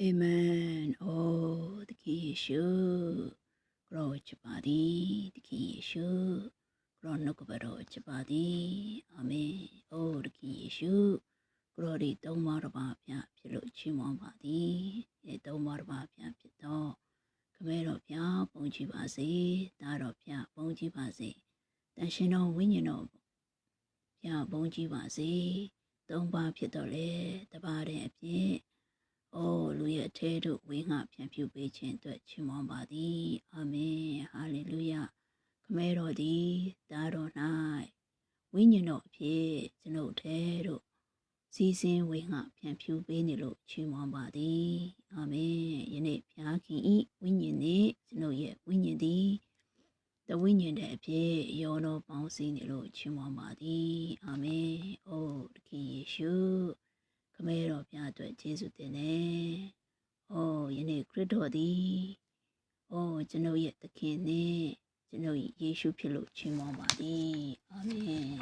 အာမင်။အိုသခင်ယေရှုကရောချပါသည်သခင်ယေရှုကရောနှုတ်ကပတော်ချပါသည်အာမင်။အိုသခင်ယေရှုကရောဒီသုံးပါးတစ်ပါးပြဖြစ်လို့ချီးမွမ်းပါသည်။ဒီသုံးပါးတစ်ပါးပြဖြစ်တော့ခမဲတော်ပြပုံကြည့်ပါစေ။ဒါတော်ပြပုံကြည့်ပါစေ။တန်ရှင်တော်ဝိညာဉ်တော်ပြပုံကြည့်ပါစေ။သုံးပါးဖြစ်တော့လေတပါးတဲ့အဖြစ် အိုလူရဲ့အထဲတို့ဝင်းငှဖြန့်ဖြူးပေးခြင်းအတွက်ချီးမွမ်းပါသည်အာမင်ဟာလေလုယခမဲတော်သည်တားတော်၌ဝိညာဉ်တော်အဖြစ်ကျွန်ုပ်အထဲတို့စီစဉ်ဝင်းငှဖြန့်ဖြူးပေးနေလို့ချီးမွမ်းပါသည်အာမင်ယနေ့ဖျားခင်ဤဝိညာဉ်နှင့်ကျွန်ုပ်ရဲ့ဝိညာဉ်သည်တဝိညာဉ်တဲ့အဖြစ်ယောတော်ပေါင်းစည်းနေလို့ချီးမွမ်းပါသည်အာမင်အိုတခင်ယေရှုခ မဲတော်ပြအတွက်ယေရှုတင်တယ်။အိုးယနေ့ခရစ်တော်သည်အိုးကျွန်ုပ်ရဲ့သခင်နဲ့ကျွန်ုပ်ယေရှုဖြစ်လို့ချီးမွမ်းပါသည်။အာမင်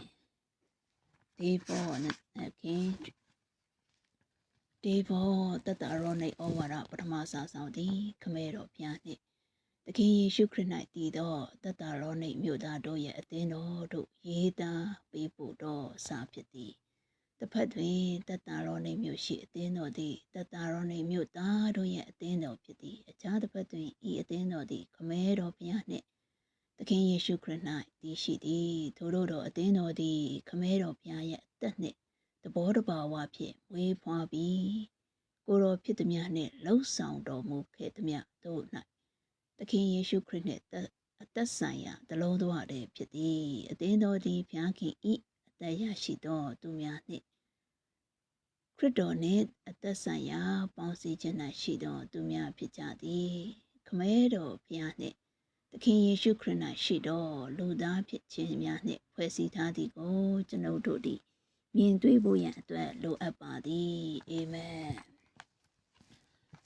။ဒီပေါ်နဲ့ခင်ဒီပေါ်တတရောនៃဩဝါဒပထမစာဆောင်သည် ခမဲတော်ပြနှင့်သခင်ယေရှုခရစ်၌တည်သောတတရောនៃမြို့သားတို့ရဲ့အသင်းတော်တို့ရေးသားပေးပို့သောစာဖြစ်သည် တစ်ဖက်တွင်တတ္တာရောနေမြို့ရှိအသင်းတော်သည်တတ္တာရောနေမြို့သားတို့ရဲ့အသင်းတော်ဖြစ်သည်အခြားတစ်ဖက်တွင်ဤအသင်းတော်သည်ခမဲတော်ဘုရားနှင့်သခင်ယေရှုခရစ်၌တည်ရှိသည်ထို့သောတော်အသင်းတော်သည်ခမဲတော်ဘုရားရဲ့အသက်နှင့်တဘောတဘာဝဖြင့်ဝေးဖွားပြီးကိုယ်တော်ဖြစ်သည်များနှင့်လှုပ်ဆောင်တော်မူခဲ့သည်များတို့၌သခင်ယေရှုခရစ်နှင့်သက်အသက်ဆိုင်ရာတလုံးသောအတည်းဖြစ်သည်အသင်းတော်သည်ဘုရားခင်ဤ အသက်ရရှိသောသူများနှင့်ခရစ်တော်နှင့်အသက်ဆိုင်ရာပေါင်းစည်းခြင်း၌ရှိသောသူများဖြစ်ကြသည်ခမဲတော်ဘုရားနှင့်သခင်ယေရှုခရစ်၌ရှိသောလူသားဖြစ်ခြင်းများနှင့်ဖွဲ့စည်းထားသည်ကိုကျွန်ုပ်တို့သည်မြင်တွေ့ဖို့ရန်အတွက်လိုအပ်ပါသည်အာမင်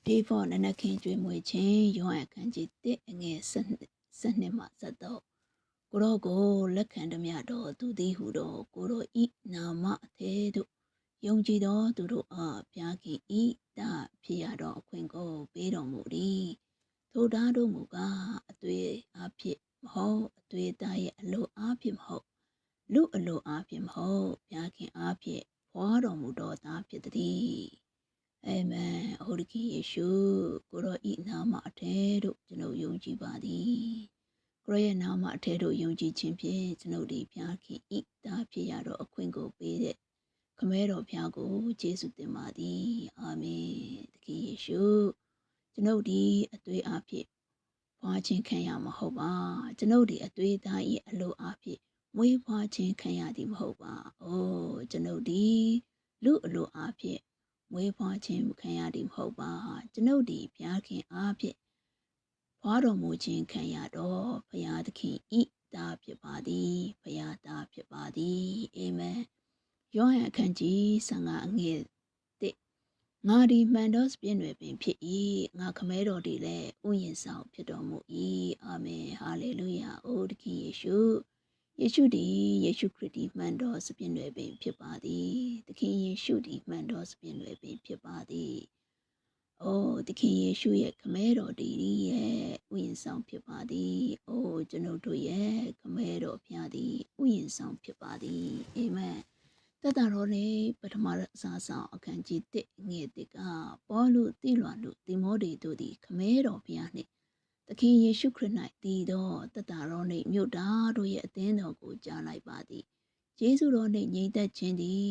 ဒီဖော်နနခင်ကျွေးမွေခြင်းယောဟန်အခန်းကြီး1အငယ်7နှစ်မှ7 ကိုရောကိုလက်ခံသည်များတော်သူသည်ဟုသောကိုရောဤနာမအသေးတို့ယုံကြည်သောသူတို့အားဘုရားခင်ဤတာဖြစ်ရသောအခွင့်ကိုပေးတော်မူသည်ထိုသားတို့မူကားအသွေးအားဖြင့်မဟုတ်အသွေးသားရဲ့အလိုအားဖြင့်မဟုတ်လူအလိုအားဖြင့်မဟုတ်ဘုရားခင်အားဖြင့်ဖွာတော်မူသောသားဖြစ်သည်အာမင်ဟောဒီခင်ယေရှုကိုရောဤနာမအထဲတို့ကျွန်ုပ်ယုံကြည်ပါသည် ကိုရောရဲ့နာမအထဲတို့ယုံကြည်ခြင်းဖြင့်ကျွန်ုပ်ဒီဘုရားခင်ဤတာဖြစ်ရသောအခွင့်ကိုပေးတဲ့ခမဲတော်ဖျားကိုယေရှုတင်ပါသည်အာမင်တခင်ယေရှုကျွန်ုပ်ဒီအသွေးအဖြစ်ဖွာခြင်းခံရမဟုတ်ပါကျွန်ုပ်ဒီအသွေးသား၏အလိုအဖြစ်မွေးဖွာခြင်းခံရသည်မဟုတ်ပါအိုးကျွန်ုပ်ဒီလူအလိုအဖြစ်မွေးဖွာခြင်းခံရသည်မဟုတ်ပါကျွန်ုပ်ဒီဘုရားခင်အားဖြင့် ဖွာတော်မူခြင်းခံရတော့ဘုရားသခင်ဤသားဖြစ်ပါသည်ဘုရားသားဖြစ်ပါသည်အာမင်ယောဟန်အခန်းကြီး15အငယ်1ငါဒီမှန်တော်စပြည့်နွယ်ပင်ဖြစ်၏ငါခမဲတော်ဒီလည်းဥယျာဉ်ဆောင်ဖြစ်တော်မူ၏အာမင်ဟာလေလုယာအိုတခင်ယေရှုယေရှုဒီယေရှုခရစ်ဒီမှန်တော်စပြည့်နွယ်ပင်ဖြစ်ပါသည်သခင်ယေရှုဒီမှန်တော်စပြည့်နွယ်ပင်ဖြစ်ပါသည် အိုသခင်ယေရှုရဲ့ခမဲတော်ဒီရဲ့ဥယျာဉ်ဆောင်ဖြစ်ပါသည်အိုကျွန်ုပ်တို့ရဲ့ခမဲတော်ဖျားသည်ဥယျာဉ်ဆောင်ဖြစ်ပါသည်အာမင်တတတော်နေပထမအစားဆောင်အခန်းကြီး1ငွေ1ကပေါ်လူတိလွန်လူတိမောဒေတို့သည်ခမဲတော်ဘုရားနှင့်သခင်ယေရှုခရစ်၌တည်သောတတတော်နေမြို့သားတို့ရဲ့အသင်းတော်ကိုကြားလိုက်ပါသည် ယေရှုတော်နှင့်ညီသက်ခြင်းသည်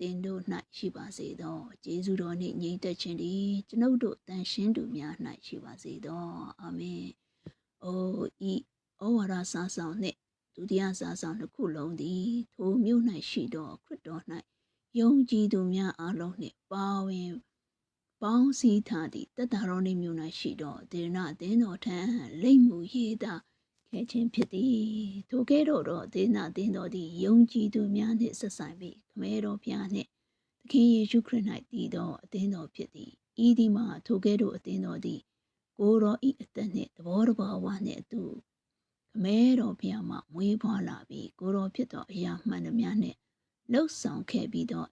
တင်တို့၌ရှိပါစေသောယေရှုတော်နှင့်ညီသက်ခြင်းသည်ကျွန်ုပ်တို့တန်ရှင်းသူများ၌ရှိပါစေသောအာမင်အိုဤဩဝါဒစာဆောင်နှင့်ဒုတိယစာဆောင်တစ်ခုလုံးသည်ထိုမြို့၌ရှိသောခရစ်တော်၌ယုံကြည်သူများအလုံးနှင့်ပါဝင်ပေါင်းစည်းထားသည့်တတရောနေမြို့၌ရှိသောဒေရနာအသင်းတော်ထံလိမ့်မှုရေးသာ ခဲ့ခြင်းဖြစ်သည်ထိုကဲ့သို့သောဒေနာအသင်းတော်သည်ယုံကြည်သူများနှင့်ဆက်ဆိုင်ပြီးခမဲတော်ဖျားနှင့်သခင်ယေရှုခရစ်၌တည်သောအသင်းတော်ဖြစ်သည်ဤဒီမှာထိုကဲ့သို့အသင်းတော်သည်ကိုယ်တော်ဤအသက်နှင့်သဘောတဘာဝနှင့်အတူခမဲတော်ဘုရားမှမွေးဖွားလာပြီးကိုတော်ဖြစ်သောအရာမှန်သမျှနှင့်လှုပ်ဆောင်ခဲ့ပြီးသော